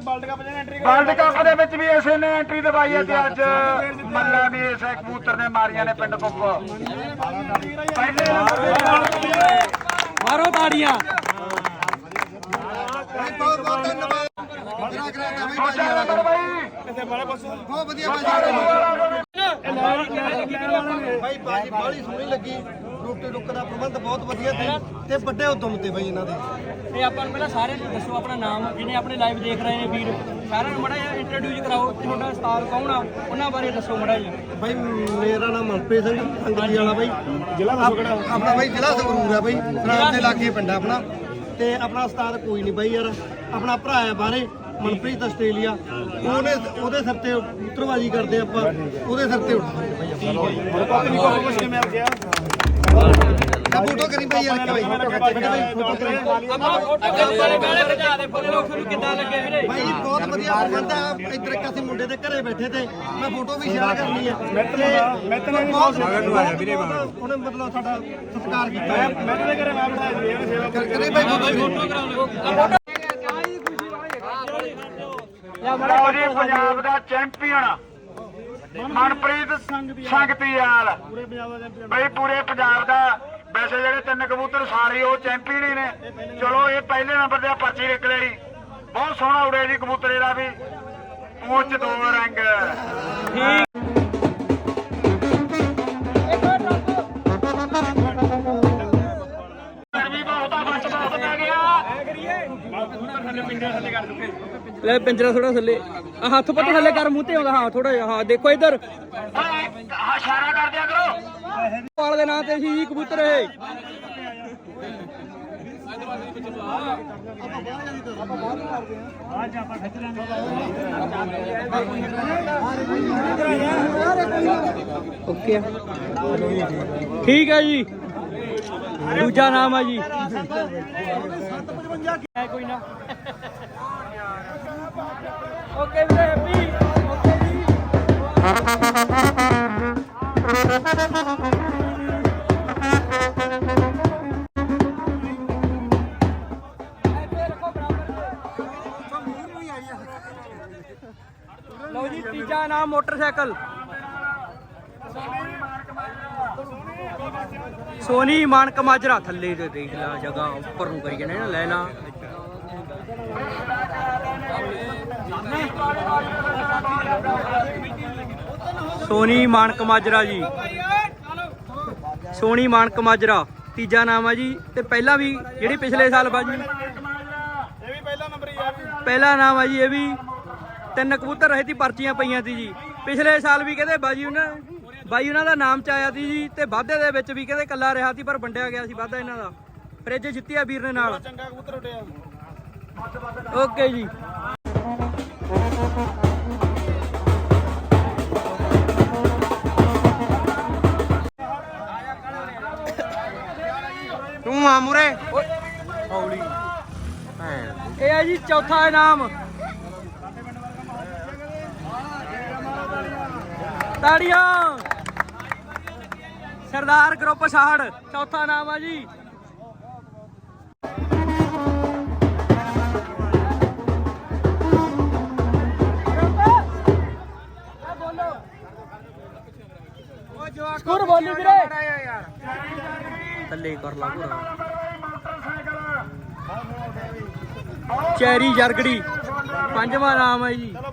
World cup ਦੇ ਵਿੱਚ ਵੀ ਇਸੇ ਨੇ ਐਂਟਰੀ ਦਵਾਈ ਹੈ ਤੇ ਅੱਜ ਮੱਲਾ ਵੀ ਇਸੇ ਕਬੂਤਰ ਨੇ ਮਾਰੀਆਂ ਨੇ ਪਿੰਡ ਕੁੱਪ ਪਹਿਲੇ ਨੰਬਰ ਤੇ ਮਾਰੋ ਤਾੜੀਆਂ ਬਹੁਤ ਬਹੁਤ ਧੰਨਵਾਦ ਬੜਾ ਕਰਾਤਾ ਬਈ ਬਾਈ ਬਹੁਤ ਵਧੀਆ ਬਾਜੀ ਭਾਈ ਬਾਜੀ ਬਾਲੀ ਸੋਹਣੀ ਲੱਗੀ। ਰੋਟੀ ਰੁੱਕ ਦਾ ਪ੍ਰਬੰਧ ਬਹੁਤ ਵਧੀਆ ਤੇ ਤੇ ਵੱਡੇ ਉਦਮ ਤੇ ਬਾਈ ਇਹਨਾਂ ਦੇ। ਇਹ ਆਪਾਂ ਨੂੰ ਪਹਿਲਾਂ ਸਾਰਿਆਂ ਨੂੰ ਦੱਸੋ ਆਪਣਾ ਨਾਮ ਜਿਹਨੇ ਆਪਣੇ ਲਾਈਵ ਦੇਖ ਰਹੇ ਨੇ ਵੀਰ। ਸਾਰਿਆਂ ਨੂੰ ਮੜਾ ਜਿਹਾ ਇੰਟਰੋਡਿਊਸ ਕਰਾਓ ਤੁਹਾਡਾ ਉਸਤਾਦ ਕੌਣ ਆ ਉਹਨਾਂ ਬਾਰੇ ਦੱਸੋ ਮੜਾ ਜਿਹਾ। ਬਾਈ ਮੇਰਾ ਨਾਮ ਮਨਪ੍ਰੀਤ ਸਿੰਘ ਅੰਗਲੀ ਵਾਲਾ ਬਾਈ। ਜ਼ਿਲ੍ਹਾ ਦੱਸੋ ਆਪਣਾ ਬਾਈ ਜ਼ਿਲ੍ਹਾ ਸੰਗਰੂਰ ਆ ਬਾਈ ਸਰਾਜ ਦੇ ਲਾਗੇ ਪਿੰਡ ਆ ਆਪਣਾ। ਤੇ ਆਪਣਾ ਉਸਤਾਦ ਕੋਈ ਨਹੀਂ ਬਾਈ ਯਾਰ ਆਪਣਾ ਭਰਾ ਹੈ ਬਾਹਰੇ। ਮਨਪ੍ਰੀਤ ਆਸਟ੍ਰੇਲੀਆ ਉਹਨੇ ਉਹਦੇ ਸਿਰ ਤੇ ਪੁੱਤਰਬਾਜੀ ਕਰਦੇ ਆਪਾਂ ਉਹਦੇ ਸਿਰ ਤੇ ਉੱਠਦੇ ਆਪਾਂ ਫੋਟੋ ਕਰੀ ਬਾਈ ਯਾਰ ਫੋਟੋ ਕਰੀ। ਗਾਲੇ ਭਜਾ ਦੇ ਨੂੰ ਕਿੱਦਾਂ ਲੱਗੇ ਵੀਰੇ ਭਾਈ ਬਹੁਤ ਵਧੀਆ ਆ। ਇੱਧਰ ਇੱਕ ਅਸੀਂ ਮੁੰਡੇ ਦੇ ਘਰੇ ਬੈਠੇ ਤੇ ਮੈਂ ਫੋਟੋ ਵੀ ਸ਼ੇਅਰ ਕਰਨੀ ਹੈ ਮੈਂ ਤਾਂ ਬਹੁਤ ਸਵਾਗਤ ਨੂੰ ਆਇਆ ਵੀਰੇ ਉਹਨੇ ਮਤਲਬ ਸਾਡਾ ਸਤਿਕਾਰ ਕੀਤਾ। ਹੈ ਮੈਂ ਤੇ ਘਰੇ ਮੈਂ ਬਿਠਾਇਆ ਜੀ ਇਹਨੇ ਸੇਵਾ ਕਰੇ ਭਾਈ ਫੋਟੋ ਲਓ ਜੀ ਪੰਜਾਬ ਦਾ ਚੈਂਪੀਅਨ। ਮਨਪ੍ਰੀਤ ਸੰਗਤੀਆਲ ਬਈ ਪੂਰੇ ਪੰਜਾਬ ਦਾ। ਵੈਸੇ ਜਿਹੜੇ ਤਿੰਨ ਕਬੂਤਰ ਸਾਰੇ ਉਹ ਚੈਂਪੀਅਨ ਹੀ ਨੇ। ਚਲੋ ਇਹ ਪਹਿਲੇ ਨੰਬਰ ਤੇ ਆ ਪਰਚੀ ਨਿਕਲੇ ਜੀ। ਬਹੁਤ ਸੋਹਣਾ ਉੜਿਆ ਜੀ ਕਬੂਤਰ ਇਹਦਾ ਵੀ। ਪੂੰਛ ਦੋ ਰੰਗ। ਲੈ ਪਿੰਜਰਾ ਥੋੜਾ ਥੱਲੇ। ਆ ਹੱਥ ਪੱਟ ਥੱਲੇ ਕਰ, ਮੂੰਹ ਤੇ ਆਉਂਦਾ। ਹਾਂ ਥੋੜਾ ਜਿਹਾ। ਹਾਂ, ਦੇਖੋ ਇੱਧਰ। ਓਏ ਇਸ਼ਾਰਾ ਕਰ ਦਿਆ ਕਰੋ ਪਾਲ ਦੇ ਨਾਂ ਤੇ ਸੀ ਜੀ ਕਬੂਤਰ। ਇਹ ਓਕੇ। ਠੀਕ ਹੈ ਜੀ। ਦੂਜਾ ਨਾਮ ਹੈ ਜੀ। ਕੋਈ ਨਾ। ਓਕੇ ਵੀਰੇ ਹੈਪੀ ਓਕੇ ਜੀ ਲਓ ਜੀ, ਤੀਜਾ ਨਾਮ ਮੋਟਰਸਾਈਕਲ। ਸੋਨੀ ਮਾਨਕ ਮਾਜਰਾ, ਥੱਲੇ ਤੇ ਦੇਖ ਲੈ, ਜਗ੍ਹਾ ਉੱਪਰ ਨੂੰ ਕਰੀ ਜਾਣੇ ਨਾ ਲੈ। ਸੋਨੀ ਮਾਨਕ ਮਾਜਰਾ ਜੀ। ਸੋਨੀ ਮਾਨਕ ਮਾਜਰਾ, ਤੀਜਾ ਨਾਮ ਆ ਜੀ। ਤੇ ਪਹਿਲਾਂ ਵੀ ਜਿਹੜੀ ਪਿਛਲੇ ਸਾਲ ਬਾਜੀ ਇਹ ਵੀ ਪਹਿਲਾ ਨੰਬਰ ਯਾਰ ਪਹਿਲਾ ਨਾਮ ਆ ਜੀ ਇਹ ਵੀ। ਤਿੰਨ ਕਬੂਤਰ ਰਹੇ ਸੀ ਪਰਚੀਆਂ ਪਈਆਂ ਸੀ ਜੀ। ਪਿਛਲੇ ਸਾਲ ਵੀ ਕਹਿੰਦੇ ਬਾਜੀ ਉਹਨਾਂ ਬਾਈ ਉਹਨਾਂ ਦਾ ਨਾਮ ਚ ਆਇਆ ਤੀ ਜੀ ਤੇ ਵਾਧੇ ਦੇ ਵਿੱਚ ਵੀ ਕਹਿੰਦੇ ਕੱਲਾ ਰਿਹਾ ਸੀ, ਪਰ ਵੰਡਿਆ ਗਿਆ ਸੀ ਵਾਧਾ ਇਹਨਾਂ ਦਾ। ਫ੍ਰਿਜ ਜਿੱਤਿਆ ਵੀਰ ਨੇ ਨਾਲ। ਚੰਗਾ ਕਬੂਤਰ ਉੱਡਿਆ ਓਕੇ ਜੀ। ਤੂੰ ਆ ਮੁਰੇ। ਹੌਲੀ ਇਹ ਹੈ ਜੀ ਚੌਥਾ ਇਨਾਮ। ਤਾੜੀਆਂ। ਸਰਦਾਰ ਗਰੁੱਪ ਸਾਹੜ ਚੌਥਾ ਨਾਮ ਆ ਜੀ। ਥੱਲੇ ਕਰ ਲਾ ਪੂਰਾ ਚੈਰੀ ਜਰਗੜੀ। ਪੰਜਵਾਂ ਨਾਮ ਹੈ ਜੀ। ਚਲੋ